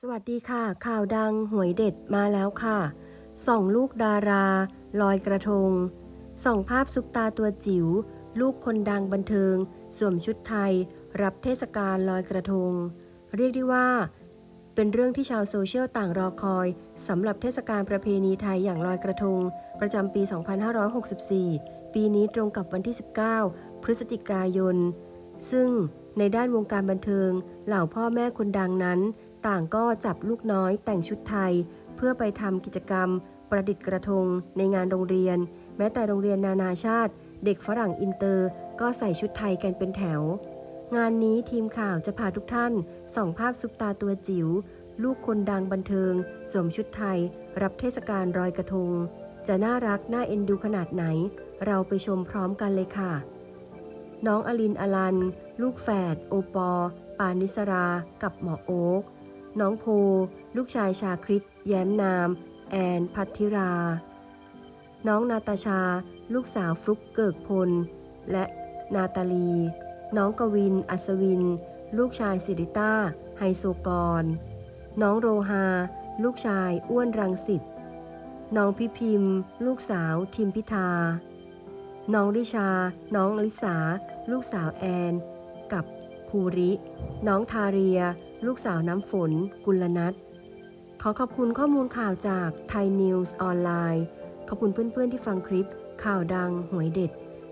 สวัสดีค่ะ ข่าวดังหวยเด็ดมาแล้วค่ะส่องลูกดารา ลอยกระทงส่องภาพซุปตาตัวจิ๋ว ลูกคนดังบันเทิง สวมชุดไทย รับเทศกาลลอยกระทง เรียกได้ว่า เป็นเรื่องที่ชาวโซเชียลต่างรอคอยสำหรับเทศกาลประเพณีไทยอย่างลอยกระทง ประจำปี 2564 ปีนี้ตรงกับวันที่ 19 พฤศจิกายน ซึ่งในด้านวงการบันเทิง เหล่าพ่อแม่คนดังนั้น ต่างก็จับลูกน้อยแต่งชุดไทย เพื่อไปทำกิจกรรม ประดิษฐ์กระทง ในงานโรงเรียน แม้แต่โรงเรียนนานาชาติ เด็กฝรั่งอินเตอร์ ก็ใส่ชุดไทยกันเป็นแถว งานนี้ทีมข่าวจะพาทุกท่านส่องภาพซุปตาตัวจิ๋วลูกคนดังบันเทิง สวมชุดไทย รับเทศกาลรอยกระทง จะน่ารักน่าเอ็นดูขนาดไหน เราไปชมพร้อมกันเลยค่ะ น้องอลินอลัน ลูกแฝดโอปอ ปานิสรา กับหมอโอ๊ก น้องโพ ลูกชายชาคริต แย้มนาม แอน พัทธิรา น้องนาตาชา ลูกสาวฟลุกเกิกพล และนาตาลี น้องกวิน อัศวิน ลูกชายสิริต้า ไฮโซกร น้องโรฮา ลูกชายอ้วนรังสิต น้องพิพิมพ์ ลูกสาวทิมพิธา น้องริชา น้องลิสา ลูกสาวแอน กับภูริ น้องทาเรีย ลูกสาวน้ำฝน กุลนัทขอขอบคุณข้อมูลข่าวจากไทยนิวส์ออนไลน์ ขอบคุณเพื่อนๆที่ฟังคลิป ข่าวดัง หวยเด็ด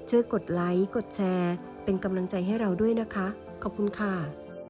ช่วยกดไลค์ กดแชร์ เป็นกำลังใจให้เราด้วยนะคะ ขอบคุณค่ะ